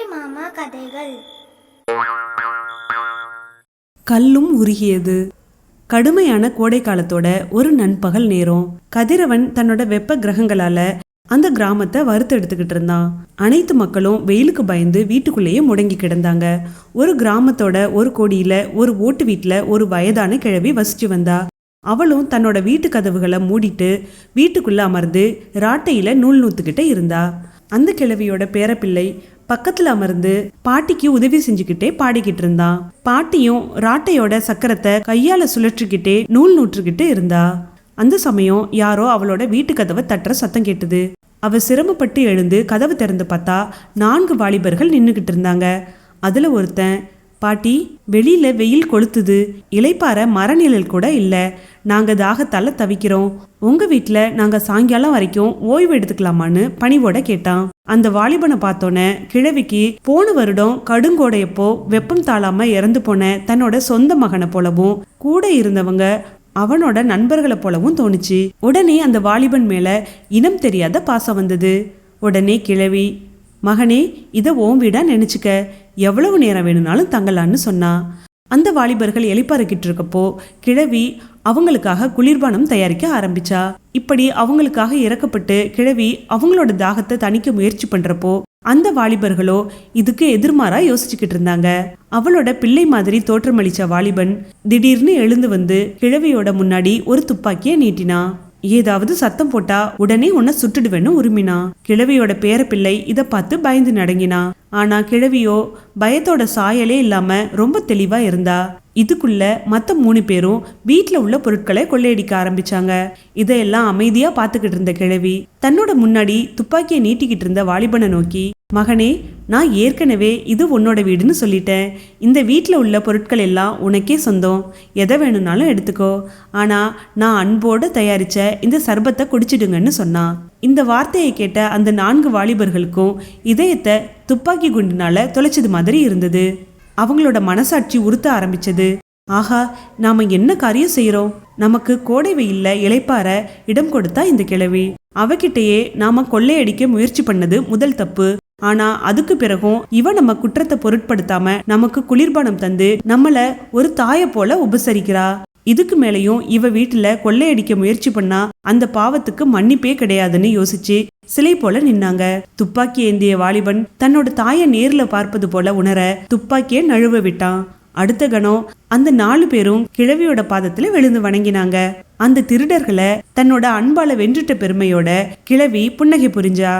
அம்புலி மாமா கதைகள். கல்லும் உருகியது. கடுமையான கோடை காலத்தோட ஒரு நண்பகல் நேரம். கதிரவன் தன்னோட வெப்ப கிரகங்களால அந்த கிராமத்தை வறுத்து எடுத்துக்கிட்டு இருந்தான். அனைத்து மக்களும் வெயிலுக்கு பயந்து வீட்டுக்குள்ளேயே முடங்கி கிடந்தாங்க. ஒரு கிராமத்தோட ஒரு கோடியில ஒரு ஓட்டு வீட்டுல ஒரு வயதான கிழவி வசிச்சு வந்தா. அவளும் தன்னோட வீட்டு கதவுகளை மூடிட்டு வீட்டுக்குள்ள அமர்ந்து ராட்டையில நூல் நூத்துக்கிட்டே இருந்தா. அந்த கிழவியோட பேரப்பிள்ளை பக்கத்துல அமர்ந்து பாட்டிக்கு உதவி செஞ்சுக்கிட்டே பாடிக்கிட்டு இருந்தான் பாட்டியும் ராட்டையோட சக்கரத்தை கையால சுழற்றிக்கிட்டே நூல் நூற்றுக்கிட்டு இருந்தா. அந்த சமயம் யாரோ அவளோட வீட்டு கதவை தட்டுற சத்தம் கேட்டது. அவ சிரமப்பட்டு எழுந்து கதவு திறந்து பார்த்தா நான்கு வாலிபர்கள் நின்றுக்கிட்டு இருந்தாங்க. அதுல ஒருத்தன் பாட்டி வெளியில வெயில் கொளுத்துது. இலைப்பாற மரநிழல் கூட இல்ல. நாங்க தாகத்தால தவிக்கிறோம். உங்க வீட்டில் நாங்க சாயங்காலம் வரைக்கும் ஓய்வு எடுத்துக்கலாமான்னு பணிவோட கேட்டான். அந்த வாலிபனை பார்த்தோன்னே கிழவிக்கு போன வருடம் கடுங்கோடையப்போ வெப்பம் தாழாம இறந்து போன தன்னோட சொந்த மகனை போலவும் கூட இருந்தவங்க அவனோட நண்பர்களை போலவும் தோணுச்சு. உடனே அந்த வாலிபன் மேல இனம் தெரியாத பாசம் வந்தது. உடனே கிழவி மகனே இதை ஓம் வீடா நினைச்சுக்க. எவ்வளவு நேரம் வேணும்னாலும் தங்கலான்னு சொன்னா. அந்த வாலிபர்கள் எலிப்பாருக்கிட்டு இருக்கப்போ கிழவி அவங்களுக்காக குளிர்பானம் தயாரிக்க ஆரம்பிச்சா. இப்படி அவங்களுக்காக இறக்கப்பட்டு கிழவி அவங்களோட தாகத்தை தணிக்க முயற்சி பண்றப்போ அந்த வாலிபர்களோ இதுக்கு எதிர்மாறா யோசிச்சுக்கிட்டு இருந்தாங்க அவளோட பிள்ளை மாதிரி தோற்றமளிச்ச வாலிபன் திடீர்னு எழுந்து வந்து கிழவியோட முன்னாடி ஒரு துப்பாக்கியை நீட்டினா. ஏதாவது சத்தம் போட்டா உடனே உன்னை சுட்டுடுவேன்னு உருமினா. கிழவியோட பேரப்பிள்ளை இதை பார்த்து பயந்து நடங்கினா. ஆனா கிழவியோ பயத்தோட சாயலே இல்லாம ரொம்ப தெளிவா இருந்தா. இதுக்குள்ள மத்த மூணு பேரும் வீட்ல உள்ள பொருட்களை கொள்ளையடிக்க ஆரம்பிச்சாங்க. இதையெல்லாம் அமைதியா பார்த்துக்கிட்டு இருந்த கிழவி தன்னோட முன்னாடி துப்பாக்கியை நீட்டிக்கிட்டு இருந்த வாலிபனை நோக்கி மகனே நான் ஏற்கனவே இது உன்னோட வீடுன்னு சொல்லிட்டேன். இந்த வீட்டில் உள்ள பொருட்கள் எல்லாம் உனக்கே சொந்தம். எதை வேணும்னாலும் எடுத்துக்கோ. ஆனால் நான் அன்போடு தயாரித்த இந்த சர்பத்தை குடிச்சிடுங்கன்னு சொன்னான் இந்த வார்த்தையை கேட்ட அந்த நான்கு வாலிபர்களுக்கும் இதயத்தை துப்பாக்கி குண்டினால் தொலைச்சது மாதிரி இருந்தது. அவங்களோட மனசாட்சி உறுத்த ஆரம்பிச்சது. ஆஹா நாம் என்ன காரியம் செய்கிறோம் நமக்கு கோடை வெயில்ல இளைப்பாற இடம் கொடுத்தா இந்த கிழவி. அவகிட்டயே நாம கொள்ளையடிக்க முயற்சி பண்ணது முதல் தப்பு. ஆனா அதுக்கு பிறகும் இவ நம்ம குற்றத்தை பொருட்படுத்தாம நமக்கு குளிர்பானம் தந்து நம்மள ஒரு தாய போல உபசரிக்கிறா. இதுக்கு மேலையும் இவ வீட்டுல கொள்ளையடிக்க முயற்சி பண்ணா அந்த பாவத்துக்கு மன்னிப்பே கிடையாதுன்னு யோசிச்சு சிலை போல நின்னாங்க. துப்பாக்கி ஏந்திய வாலிபன் தன்னோட தாயை நேர்ல பார்ப்பது போல உணர துப்பாக்கியை நழுவ விட்டான். அடுத்த கணம் அந்த நாலு பேரும் கிழவியோட பாதத்துல விழுந்து வணங்கினாங்க. அந்த திருடர்களை தன்னோட அன்பால வென்றுட்ட பெருமையோட கிழவி புன்னகை புரிஞ்சா.